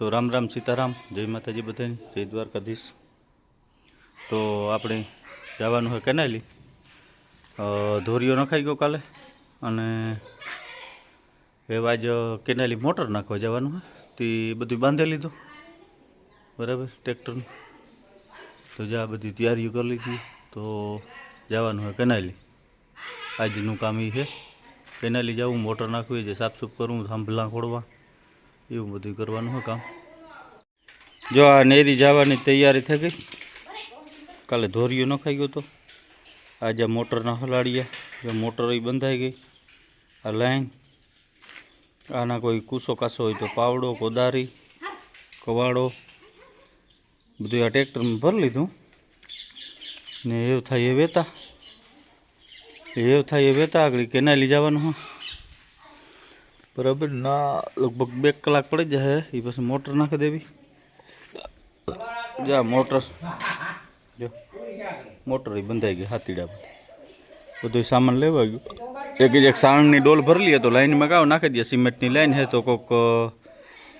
તો રામ રામ સીતારામ, જય માતાજી બધાને, જય દ્વારકાધીશ. તો આપણે જવાનું હોય કેનાલી. ધોરીઓ નખાઈ ગયો કાલે અને એવા જ કેનાલી મોટર નાખવા જવાનું હોય તે બધું બાંધી લીધું. બરાબર, ટ્રેક્ટરનું. તો જ્યાં બધી તૈયારીઓ કરી લીધી. તો જવાનું હોય કેનાલી. આજનું કામ એ છે. કેનાલી જવું મોટર નાખવી જે સાફસૂફ કરવું થાંભલા ખોડવા. એવું બધું કરવાનું હોય કામ. જો આ નેરી જવાની તૈયારી થઈ ગઈ. કાલે ધોરીઓ નખાઈ ગયો તો. આજે મોટરના હલાડિયા મોટર એ બંધાઈ ગઈ. આ લાઈન. આના કોઈ કૂસો કાસો હોય તો પાવડો, કોદારી, કવાડો. બધું આ ટ્રેક્ટરમાં ભરી લીધું. ને એવું થાય એ વેતા. એવું થાય એ વેતા આગળ કેનાલી જવાનું હા. બરાબર. ના, લગભગ બે કલાક પડી જશે એ પછી મોટર નાખી દેવી. જા, મોટર. જો. મોટર એ બંધાઈ ગઈ હાથીડા બધું સામાન લેવા ગયું. એક એક સાણની ડોલ ભરી લઈએ તો લાઈનમાં ગાવ નાખી દઈએ. સિમેન્ટની લાઈન છે તો કોક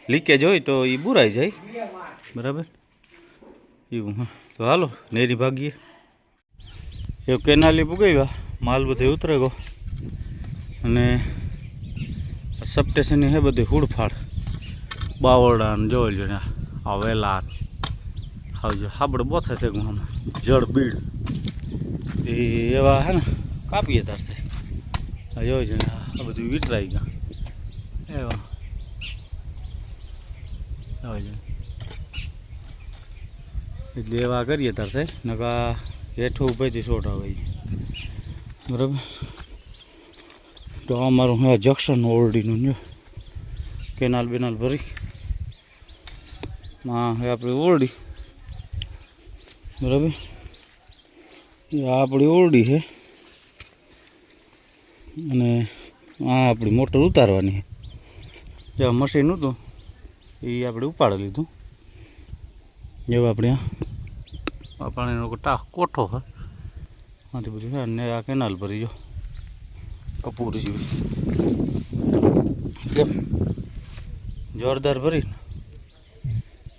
લીકેજ હોય તો એ બુરાઈ જાય. બરાબર? એવું હા, તો હાલો, નેરી ભાગીએ. એવું કેનાલી પુગાવ્યા. માલ બધે ઉતરે ગયો અને સબસ્ટેશનની હે બધી હુડફાડ. બાવળા ને જોઈ લો આ વેલા આવજો હાબડ બોથે તે આમાં જળ બીડ. એ એવા હે ને, કાપીએ તારથી જોઈ છે આ બધું વિતરાઈ ગયા. એવા. આવે એટલે એવા કરીએ તારથી નકા હેઠું ઉભેથી શોટ આવે બરાબર? તો આ અમારું આ જંક્શન ઓરડીનું જો કેનાલ બેનાલ ભરી. માં હે આપણી ઓરડી. બરાબર? એ આ આપણી ઓરડી છે. અને આ આપણી મોટર ઉતારવાની છે. જે મશીન હતું, એ આપણે ઉપાડી લીધું. જેવું આપણે આ- પાણીનો ટા કોઠો હોય આથી બધું છે ને આ કેનાલ ભરી જો કપૂર જેવી કેમ? જોરદાર ભરીને.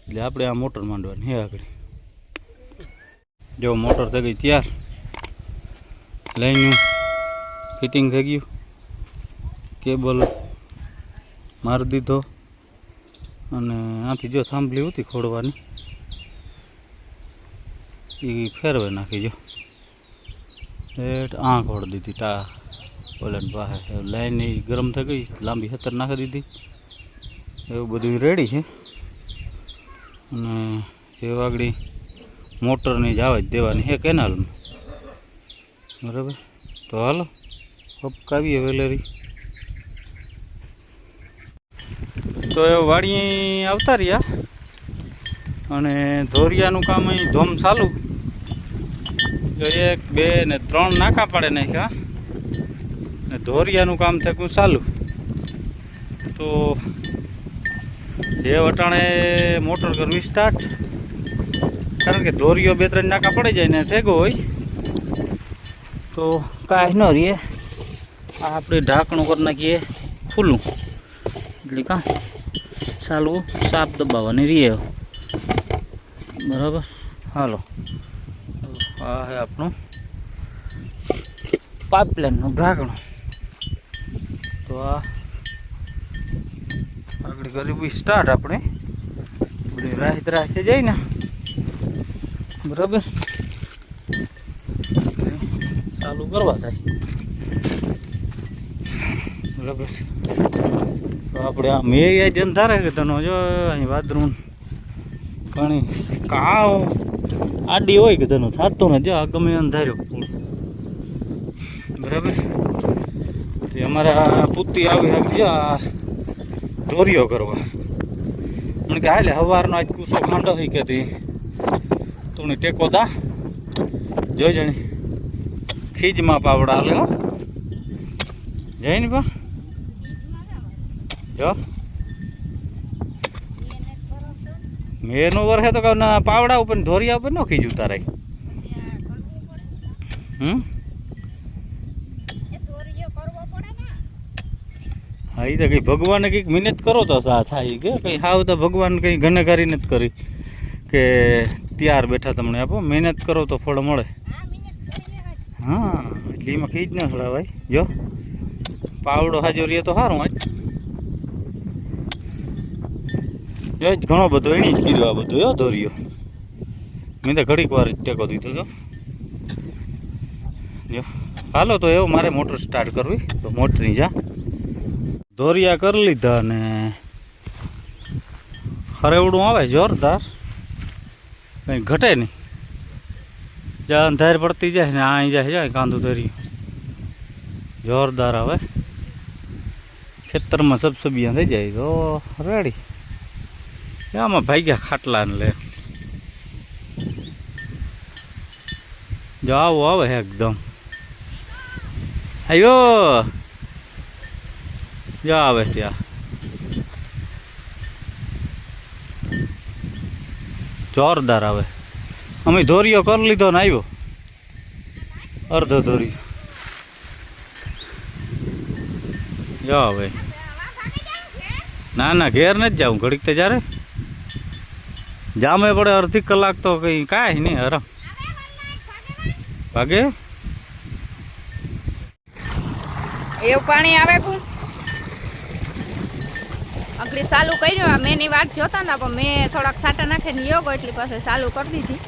એટલે આપણે આ મોટર માંડવાની હે આગળ. જો મોટર થઈ ગઈ તૈયાર. લઈને ફિટિંગ થઈ ગયું. કેબલ મારી દીધો. અને આથી જો થાંભલી હતી ખોડવાની એ ફેરવે નાખી જો. એટ આંખ ખોડ દીધી ટા. ઓલાને પાસે લાઈન ગરમ થઈ ગઈ, લાંબી હતર નાખી દીધી. એવું બધું રેડી છે. અને એ વાગડી મોટરની જ આવે જ દેવાની છે કેનાલમાં. બરાબર? તો હાલો હપકાવીએ વેલેરી. તો એ વાડી આવતા રહ્યા. અને ધોરિયાનું કામ અહીં ધોમ ચાલુ. એક, બે ને ત્રણ નાકા પાડે નાખ્યા. ને ધોરિયાનું કામ થયું ચાલુ. તો એ વટાણે મોટર કરવી સ્ટાર્ટ કારણ કે ધોરીઓ બે ત્રણ નાકા પડી જાય ને થેગો હોય. તો કાંઈ ન રહીએ. આ આપણે ઢાંકણું કરી નાખીએ ખુલ્લું. એટલે કાં ચાલવું, સાપ દબાવવાની રહીએ. બરાબર? હાલો. આ હે આપણું પાઇપલાઇનનું ઢાંકણું. તો આ આગળ કરી સ્ટાર્ટ આપણે. બધી રાહત રાહતે જાય ને. બરાબર? ચાલુ કરવા થાય. બરાબર? તો આપણે આ મેં જન ધારે કે તનો જો અહીં વાદરું ઘણી કાવ આડી હોય કે તનું થતું ને જો આ ગમે અંધાર્યો બરાબર? તે પૂતી આવી આગળ જો આ ધોરીઓ કરવા. મને કે હાલે સવારનો આજ કુસો ખાંડો થઈ કહેતી તી. ટેકો દા. જોઈ જણી. ખીજમાં પાવડા હાલે હો. જઈ બા જો. મેનું વર હે તો પાવડા ઉપર ધોરિયા ઉપર ન ખીજ ઉતારાય. હમ? હા એ તો કંઈ ભગવાને કંઈક મહેનત કરો તો થાય કે. કંઈ હાવ તો ભગવાન કંઈ ગનેગારી નથી કરી. કે ત્યાર બેઠા તમને આપો, મહેનત કરો તો ફળ મળે. હા, એટલે એમાં કઈ જ ન સડાવાય. જો, પાવડો હાજો રહીએ તો સારું આજ. જો ઘણો બધો એણી જ કર્યો આ બધું યો દોર્યો મેં તો ઘડીક વાર જ ટેકો દીધો તો. જો, હાલો તો એવો મારે મોટર સ્ટાર્ટ કરવી. તો મોટરની જા. દોરિયા કરી લીધા ને હરેવડું આવે જોરદાર. કંઈ ઘટે નહીં. જ્યાં અંધાર પડતી જાય ને અહીં જાય જાય કાંદું ધર્યું જોરદાર આવે. ખેતરમાં સબસબિયા થઈ જાય તો રેડી. આમાં ભાગ્યા ખાટલા ને લે. જો આવો આવે એકદમ. આવ્યો જો આવે ત્યાં જોરદાર આવે અમે ધોરીઓ કરી લીધો ને આવ્યો અર્ધ ધોરી જો આવે ના ના, ઘેર નથી જાઉં. ઘડીક તો જ્યારે જામે પડે અડધી કલાક તો કંઈ કાંઈ નહીં, હરમ. ભાગે? એવું પાણી આવે કુ? આકડી ચાલુ કર્યું. મેં એની વાટ જોતા ને, પણ મેં થોડાક સાટા નાખીને યોગો એટલી પાસે ચાલુ કરી દીધી.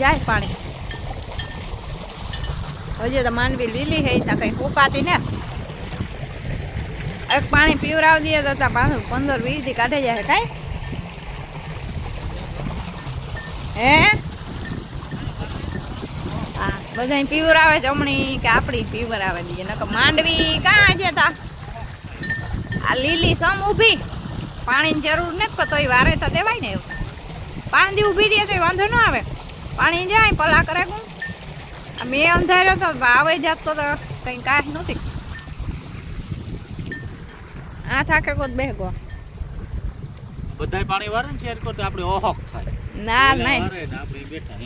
જાય પાણી. હજી તો માનવી લીલી હે, ત્યાં કઈ ફૂકાતી ને. એક પાણી પીવરાવી દઈએ તો ત્યાં પાછું પંદર વીસથી કાઢે જાય, કાંઈ? હે? હા બધા પીવરાવે જમણી કે આપણી પીવરાવે દઈએ. નકર માંડવી કાં છે તા આ લીલી સમ ઊભી. પાણીની જરૂર નથી પણ તોય વારે તો દેવાય ને એવું. પાંચ દી ઊભી રહીએ તો વાંધો ન આવે. પાણી જાય પલા કરે કું મેં અંધાર્યો તો આવે જાતો તો કંઈ કાંઈ નહોતી આ થાકે કોત બેહગો. બધાય પાણી વારે ને શેર કરતા આપણે ઓહક થાય. ના નહીં. આપણે બેઠા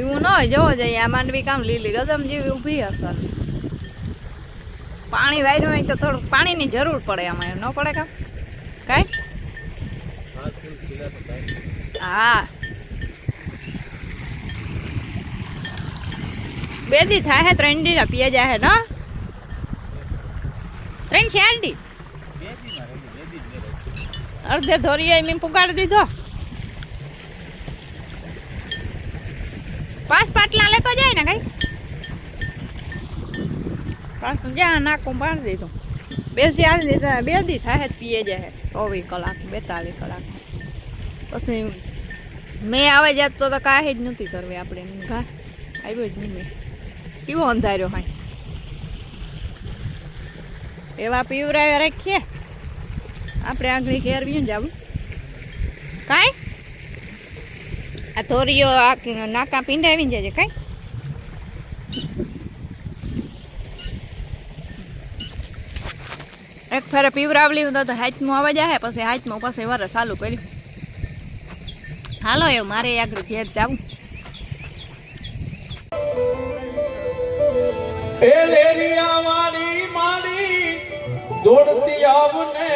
એવું ન જોવો જોઈએ આ માંડવી કામ લીલી ગજમ જેવી ઊભી હશે. પાણી વાયરું હોય તો થોડુંક પાણીની જરૂર પડે આમાં ન પડે કામ? કાંઈ? હા. બે દી થાય હે, ત્રણ દી પીએ જાય હે ન? ત્રણ ચાર દી? અડધે ધોરીએ મેં પુગાડી દીધો. પાંચ પાટલા લેતો જાય ને કઈ? જ્યાં નાખું પાડી દીધું. બેસી આવી દીધા બે દી થાય જ પીએ જાય ચોવીસ કલાક, બેતાલીસ કલાક. પછી મેં આવે જાત તો કાંઈ જ નથી કરવી આપણે. ઘા આવ્યો જ નહીં મેં. અંધાર્યો હાય એવા પીવરાવ્યા રાખીએ. આપણે આગળ ઘેરવી જાવ. કાંઈ? આ થોરીઓ આ નાકા પીંડાવી જાય કાંઈ? એક ફેરે પીવરાવલી તો તો હાથમાં આવે જાય પછી હાથમાં પછી વરે ચાલુ કર્યું. હાલો એ, મારે આગળ ઘેર જાવું દોડતી આવને